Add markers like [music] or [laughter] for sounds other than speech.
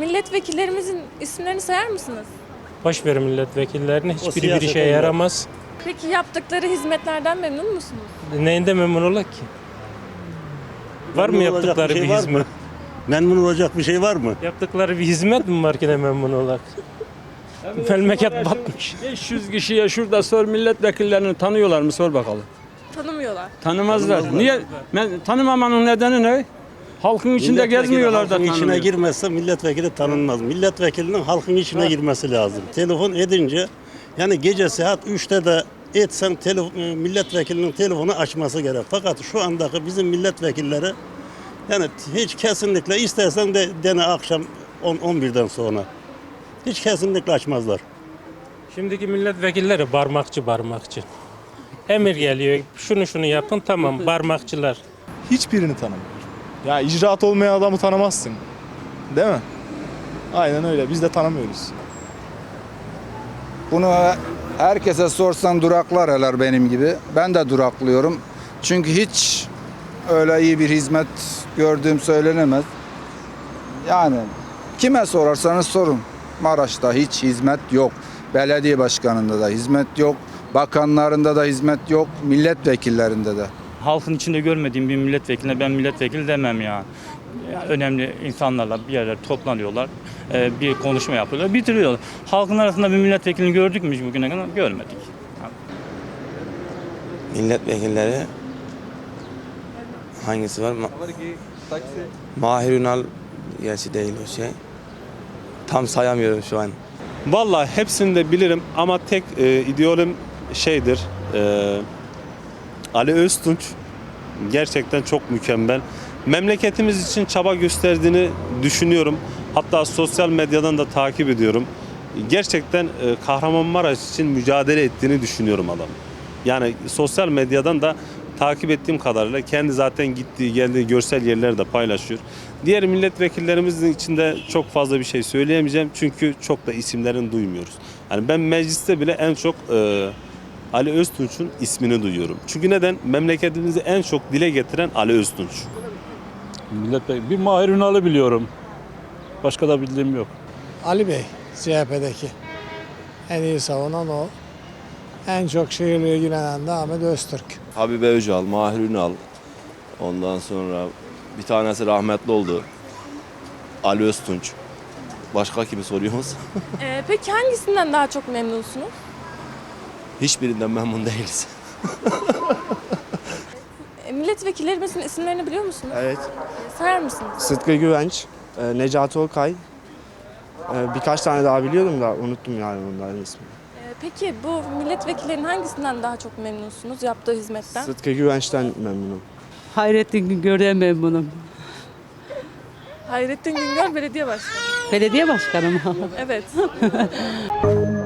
Milletvekillerimizin isimlerini sayar mısınız? Boş verin milletvekillerini. Hiçbiri bir işe girer. yaramaz. Peki yaptıkları hizmetlerden memnun musunuz? Neyinde memnun olak ki? Var mı Memnun olacak yaptıkları bir, şey var hizmet? Memnun olacak bir şey var mı? Yaptıkları bir hizmet mi var ki de memnun olak? Memleket batmış. 500 kişiye şurada sor milletvekillerini tanıyorlar mı sor bakalım. Tanımıyorlar. Tanımazlar. Tanımazlar. Niye? Men- tanımamanın nedeni ne? Halkın içinde Milletvekili gezmiyorlar da halkın içine girmezse milletvekili tanınmaz. Milletvekilinin halkın içine girmesi lazım. Telefon edince yani gece saat 3'te de etsen telefon, e, milletvekilinin telefonu açması gerek. Fakat şu andaki bizim milletvekilleri yani hiç kesinlikle istersen de dene akşam 10 11'den sonra. Hiç kesinlikle açmazlar. Şimdiki milletvekilleri parmakçı parmakçı. Emir geliyor. Şunu şunu yapın tamam parmakçılar. Hiçbirini tanımıyorum. Ya icraat olmayan adamı tanımazsın. Değil mi? Aynen öyle. Biz de tanımıyoruz. Bunu herkese sorsan duraklar heler benim gibi. Ben de duraklıyorum. Çünkü hiç öyle iyi bir hizmet gördüğüm söylenemez. Yani kime sorarsanız sorun. Maraş'ta hiç hizmet yok. Belediye başkanında da hizmet yok. Bakanlarında da hizmet yok. Milletvekillerinde de. Halkın içinde görmediğim bir milletvekiline ben milletvekili demem ya. Ya Önemli insanlarla bir yerler toplanıyorlar, e, bir konuşma yapıyorlar, bitiriyorlar. Halkın arasında bir milletvekilini gördük mü hiç bugüne kadar? Görmedik. milletvekilleri hangisi var? Ma- Mahir Ünal gerçi değil o şey. Tam sayamıyorum şu an. Vallahi hepsini de bilirim ama tek e, ideolüm şeydir. e, Ali Öztunç gerçekten çok mükemmel. Memleketimiz için çaba gösterdiğini düşünüyorum. Hatta sosyal medyadan da takip ediyorum. Gerçekten e, Kahramanmaraş için mücadele ettiğini düşünüyorum adam. Yani sosyal medyadan da takip ettiğim kadarıyla kendi zaten gittiği geldiği görsel yerleri de paylaşıyor. Diğer milletvekillerimizin içinde çok fazla bir şey söyleyemeyeceğim çünkü çok da isimlerini duymuyoruz. Yani ben mecliste bile en çok e, Ali Öztunç'un ismini duyuyorum. Çünkü neden? Memleketimizi en çok dile getiren Ali Öztunç. Milletvekili. Bir Mahir Ünal'ı biliyorum. Başka da bildiğim yok. Ali Bey, CHP'deki. En iyi savunan o. En çok şehirle ilgilenen de Ahmet Öztürk. Habib Öcal, Mahir Ünal. Ondan sonra bir tanesi rahmetli oldu. Ali Öztunç. Başka kimi soruyorsunuz? Ee, peki hangisinden daha çok memnunsunuz? Hiçbirinden memnun değiliz. [laughs] E, milletvekillerimizin isimlerini biliyor musunuz? Evet. E, sayar mısınız? Sıtkı Güvenç, e, Necati Olkay. E, Birkaç tane daha biliyordum da unuttum yani onların ismini. E, peki bu milletvekillerinin hangisinden daha çok memnunsunuz yaptığı hizmetten? Sıtkı Güvenç'ten memnunum. Hayrettin Güngör'den memnunum. Hayrettin Güngör Belediye Başkanı. Belediye başkanım. Evet. [laughs]